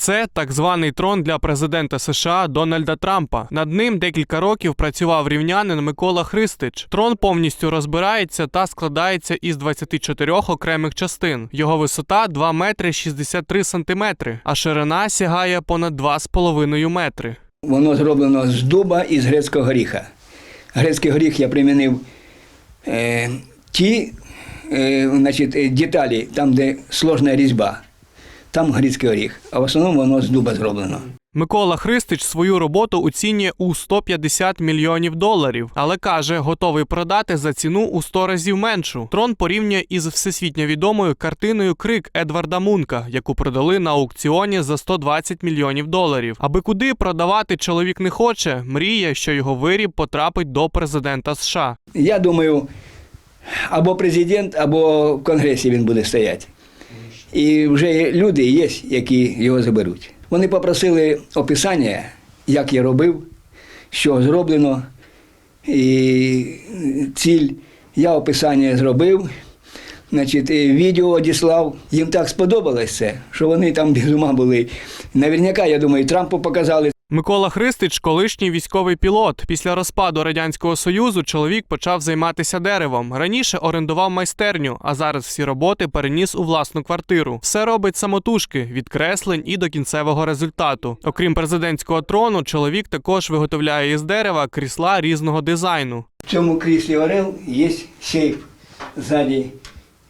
Це так званий трон для президента США Дональда Трампа. Над ним декілька років працював рівнянин Микола Христич. Трон повністю розбирається та складається із 24 окремих частин. Його висота 2 метри 63 сантиметри, а ширина сягає понад 2,5 метри. Воно зроблено з дуба і з грецького горіха. Грецький горіх я примінив е, ті е, значить, е, деталі, там, де сложна різьба. Там грецький горіх, а в основному воно з дуба зроблено. Микола Христич свою роботу оцінює у 150 мільйонів доларів, але каже, готовий продати за ціну у 100 разів меншу. Трон порівнює із всесвітньо відомою картиною Крик Едварда Мунка, яку продали на аукціоні за 120 мільйонів доларів. Аби куди продавати чоловік не хоче, мріє, що його виріб потрапить до президента США. Я думаю, або президент, або в Конгресі він буде стояти. І вже люди є, які його заберуть. Вони попросили описання, як я робив, що зроблено, і ціль. Я описання зробив, значить, відео одіслав. Їм так сподобалось це, що вони там без ума були. Навірняка, я думаю, Трампу показали. Микола Христич, колишній військовий пілот. Після розпаду радянського союзу чоловік почав займатися деревом. Раніше орендував майстерню, а зараз всі роботи переніс у власну квартиру. Все робить самотужки від креслень і до кінцевого результату. Окрім президентського трону, чоловік також виготовляє із дерева крісла різного дизайну. В цьому кріслі Орел є сейф ззаді.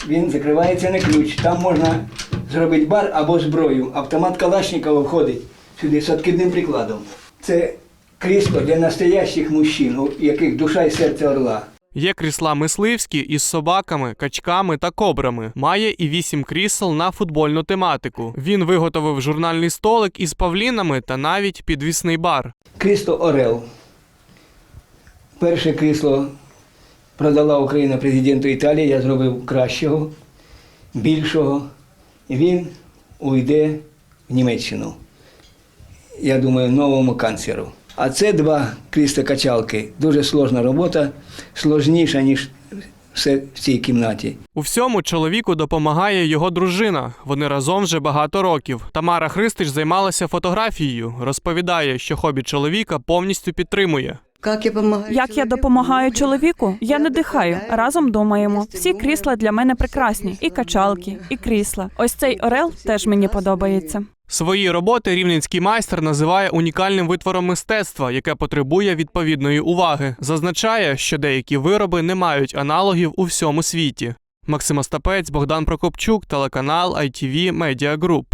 Він закривається на ключ. Там можна зробити бар або зброю. Автомат Калашникова входить сюди з відкидним прикладом. Це крісло для настоящих мужчин, у яких душа і серце орла. Є крісла мисливські із собаками, качками та кобрами. Має і вісім крісел на футбольну тематику. Він виготовив журнальний столик із павлінами та навіть підвісний бар. Крісло Орел. Перше крісло продала Україна президенту Італії. Я зробив кращого, більшого. Він уйде в Німеччину. Я думаю, новому канцеру. А це два крістокачалки. Дуже сложна робота, сложніша, ніж все в цій кімнаті. У всьому чоловіку допомагає його дружина. Вони разом вже багато років. Тамара Христич займалася фотографією. Розповідає, що хобі чоловіка повністю підтримує. Як я допомагаю? Як я допомагаю чоловіку? Я не дихаю. Разом думаємо. Всі крісла для мене прекрасні, і качалки, і крісла. Ось цей орел теж мені подобається. Свої роботи рівненський майстер називає унікальним витвором мистецтва, яке потребує відповідної уваги. Зазначає, що деякі вироби не мають аналогів у всьому світі. Максим Остапець, Богдан Прокопчук, телеканал ITV Media Group.